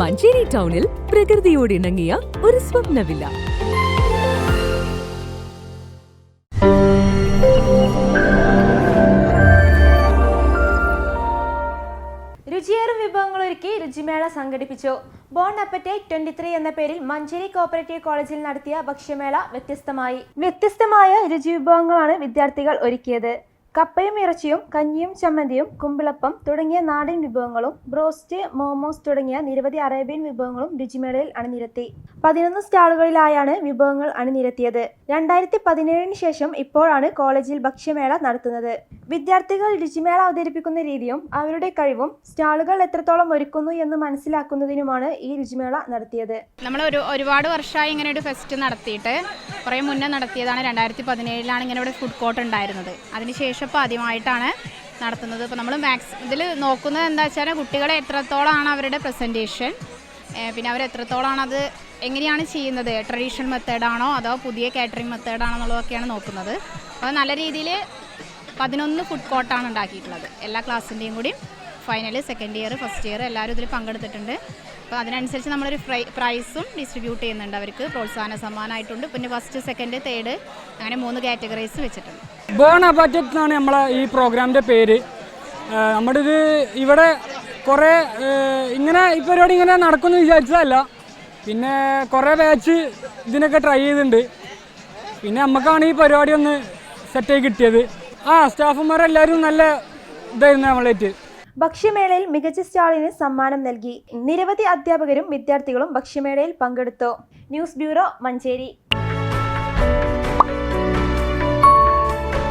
മഞ്ചേരി ടൗണിൽ പ്രകൃതിയോട് ഇണങ്ങിയ ഒരു സ്വപ്നവില്ല. രുചിയേറും വിഭവങ്ങൾ ഒരുക്കി രുചിമേള സംഘടിപ്പിച്ചു. ബോൺ അപ്പറ്റൈറ്റ് ട്വന്റി ത്രീ എന്ന പേരിൽ മഞ്ചേരി കോപ്പറേറ്റീവ് കോളേജിൽ നടത്തിയ ഭക്ഷ്യമേള വ്യത്യസ്തമായി. വ്യത്യസ്തമായ രുചി വിഭവങ്ങളാണ് വിദ്യാർത്ഥികൾ ഒരുക്കിയത്. കപ്പയും ഇറച്ചിയും കഞ്ഞിയും ചമ്മന്തിയും കുമ്പിളപ്പം തുടങ്ങിയ നാടൻ വിഭവങ്ങളും ബ്രോസ്റ്റ് മോമോസ് തുടങ്ങിയ നിരവധി അറേബ്യൻ വിഭവങ്ങളും രുചിമേളയിൽ അണിനിരത്തി. പതിനൊന്ന് സ്റ്റാളുകളിലായാണ് വിഭവങ്ങൾ അണിനിരത്തിയത്. രണ്ടായിരത്തി പതിനേഴിന് ശേഷം ഇപ്പോഴാണ് കോളേജിൽ ഭക്ഷ്യമേള നടത്തുന്നത്. വിദ്യാർത്ഥികൾ രുചിമേള അവതരിപ്പിക്കുന്ന രീതിയും അവരുടെ കഴിവും സ്റ്റാളുകൾ എത്രത്തോളം ഒരുക്കുന്നു എന്ന് മനസ്സിലാക്കുന്നതിനുമാണ് ഈ രുചിമേള നടത്തിയത്. നമ്മൾ ഒരു ഒരുപാട് വർഷമായി ഇങ്ങനെ ഒരു ഫെസ്റ്റ് നടത്തിയിട്ട് കുറേ മുന്നേ നടത്തിയതാണ് രണ്ടായിരത്തി പതിനേഴിലാണ് ഇങ്ങനെ ഇവിടെ ഫുഡ് കോർട്ട് ഉണ്ടായിരുന്നത്. അതിനുശേഷം ഇപ്പോൾ ആദ്യമായിട്ടാണ് നടത്തുന്നത്. അപ്പോൾ നമ്മൾ മാക്സ് ഇതിൽ നോക്കുന്നത് എന്താ വെച്ചാൽ കുട്ടികളെ എത്രത്തോളമാണ് അവരുടെ പ്രസന്റേഷൻ പിന്നെ അവർ എത്രത്തോളമാണ് അത് എങ്ങനെയാണ് ചെയ്യുന്നത്? ട്രഡീഷണൽ മെത്തേഡാണോ അതോ പുതിയ കാറ്ററിംഗ് മെത്തേഡാണോ എന്നുള്ളതൊക്കെയാണ് നോക്കുന്നത്. അപ്പോൾ നല്ല രീതിയിൽ പതിനൊന്ന് ഫുഡ് കോർട്ടാണ് ഉണ്ടാക്കിയിട്ടുള്ളത്. എല്ലാ ക്ലാസ്സിന്റെയും കൂടി final second year first year എല്ലാവരും ഇതിൽ പങ്കെടുത്തിട്ടുണ്ട്. അപ്പോൾ അതിനനുസരിച്ച് നമ്മളൊരു പ്രൈ പ്രൈസും ഡിസ്ട്രിബ്യൂട്ട് ചെയ്യുന്നുണ്ട്. അവർക്ക് പ്രോത്സാഹന സമ്മാനമായിട്ടുണ്ട്. പിന്നെ ഫസ്റ്റ് സെക്കൻഡ് തേർഡ് അങ്ങനെ മൂന്ന് കാറ്റഗറീസ് വെച്ചിട്ടുണ്ട്. ബേൺ അബാറ്ററ്റ് എന്നാണ് നമ്മളെ ഈ പ്രോഗ്രാമിന്റെ പേര്. നമ്മുടെ ഇത് ഇവിടെ കുറേ ഇങ്ങനെ ഈ പരിപാടി ഇങ്ങനെ നടക്കുമെന്ന് വിചാരിച്ചതല്ല. പിന്നെ കുറേ ബാച്ച് ഇതിനൊക്കെ ട്രൈ ചെയ്തിട്ടുണ്ട്. പിന്നെ നമുക്കാണ് ഈ പരിപാടി ഒന്ന് സെറ്റായി കിട്ടിയത്. ആ സ്റ്റാഫുമാരെല്ലാവരും നല്ല ഇതായിരുന്നു നമ്മളേറ്റ് ഭക്ഷ്യമേളയിൽ മികച്ച സ്റ്റാളിന് സമ്മാനം നൽകി. നിരവധി അധ്യാപകരും വിദ്യാർത്ഥികളും ഭക്ഷ്യമേളയിൽ പങ്കെടുത്തു. News bureau Manjeri.